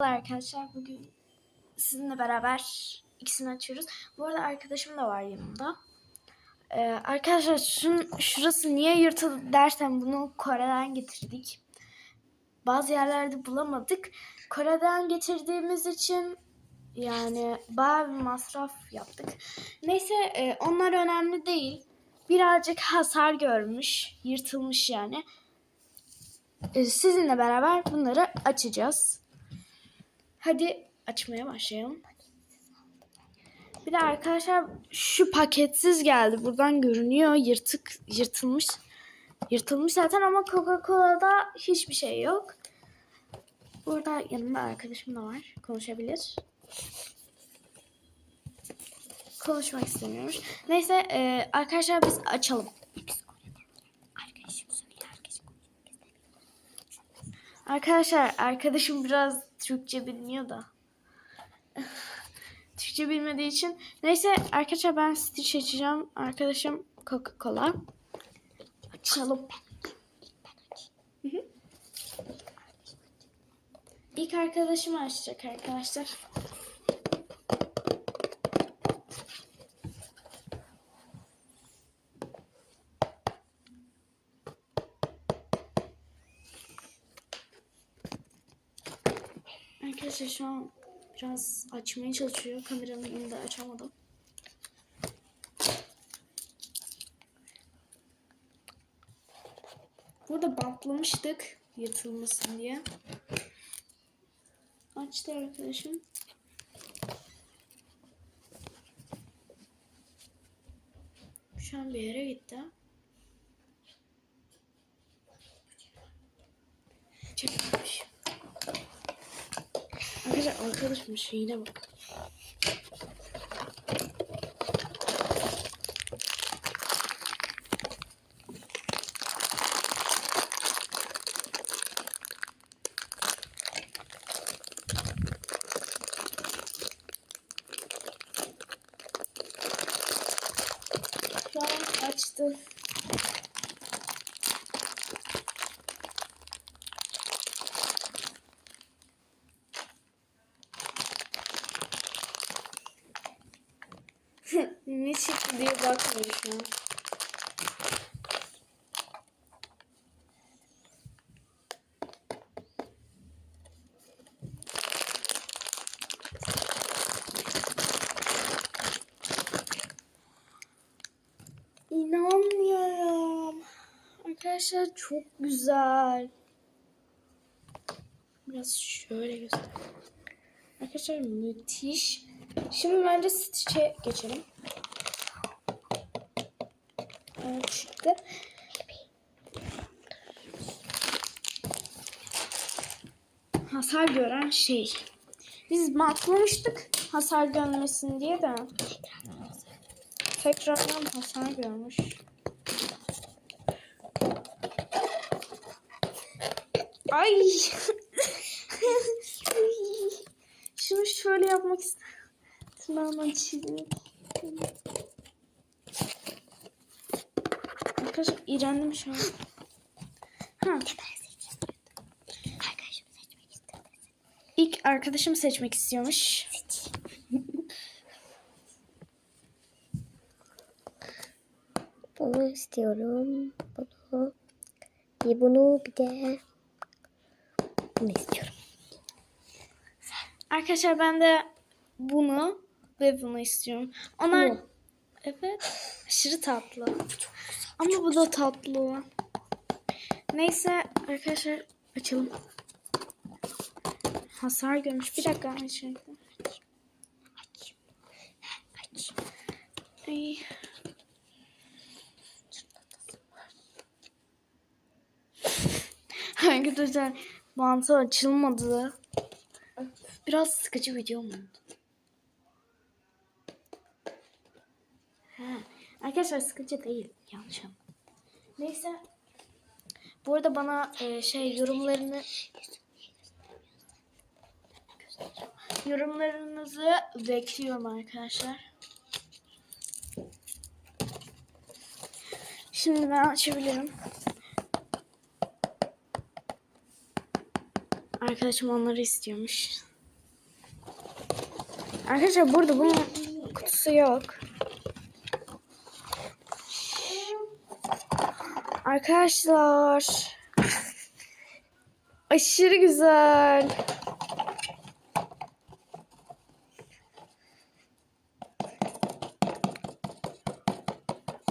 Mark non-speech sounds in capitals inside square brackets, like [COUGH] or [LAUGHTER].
Merhaba arkadaşlar bugün sizinle beraber ikisini açıyoruz. Bu arada arkadaşım da var yanımda. Ee, arkadaşlar şun, şurası niye yırtıldı dersen bunu Kore'den getirdik. Bazı yerlerde bulamadık. Kore'den getirdiğimiz için yani bayağı bir masraf yaptık. Neyse e, onlar önemli değil. Birazcık hasar görmüş, yırtılmış yani. Ee, sizinle beraber bunları açacağız. Hadi açmaya başlayalım. Bir de arkadaşlar şu paketsiz geldi. Buradan görünüyor. Yırtık, yırtılmış. Yırtılmış zaten ama Coca-Cola'da hiçbir şey yok. Burada yanımda arkadaşım da var. Konuşabilir. Konuşmak istemiyormuş. Neyse e, arkadaşlar biz açalım. Arkadaşlar arkadaşım biraz Türkçe bilmiyor da. [LAUGHS] Türkçe bilmediği için. Neyse arkadaşlar ben Stitch açacağım. Arkadaşım Coca-Cola. Açalım. İlk arkadaşım açacak arkadaşlar. Arkadaşlar şu an biraz açmaya çalışıyor. Kameranın önünde açamadım. Burada bantlamıştık yırtılmasın diye. Açtı arkadaşım. Şu an bir yere gitti. Çekilmiş. Arkadaşım şeyine bak. Şu. [LAUGHS] ne çıktı diye bakmıyor şu an. İnanmıyorum. Arkadaşlar çok güzel. Biraz şöyle göster. Arkadaşlar müthiş. Şimdi bence Stitch'e geçelim. Evet çıktı. Hasar gören şey. Biz bantlamıştık hasar görmesin diye de. Tekrardan hasar görmüş. Ay. [LAUGHS] Şunu şöyle yapmak istedim. Tırnağımdan çizdim. Arkadaşlar iğrendim şu an. Ha. İlk arkadaşım seçmek istiyormuş. Bunu istiyorum. Bunu. Bir bunu bir de bunu istiyorum. Arkadaşlar ben de bunu ve bunu istiyorum. Onlar Bu. evet aşırı tatlı. Ama bu da tatlı. Neyse arkadaşlar açalım. Hasar görmüş. Bir dakika açayım. Ay. Arkadaşlar bantı açılmadı. Biraz sıkıcı video mu oldu? Ha, arkadaşlar sıkıcı değil. Yanlış. Neyse. Bu arada bana e, şey yorumlarını yorumlarınızı bekliyorum arkadaşlar. Şimdi ben açabilirim. Arkadaşım onları istiyormuş. Arkadaşlar burada bunun kutusu yok. Arkadaşlar. Aşırı güzel.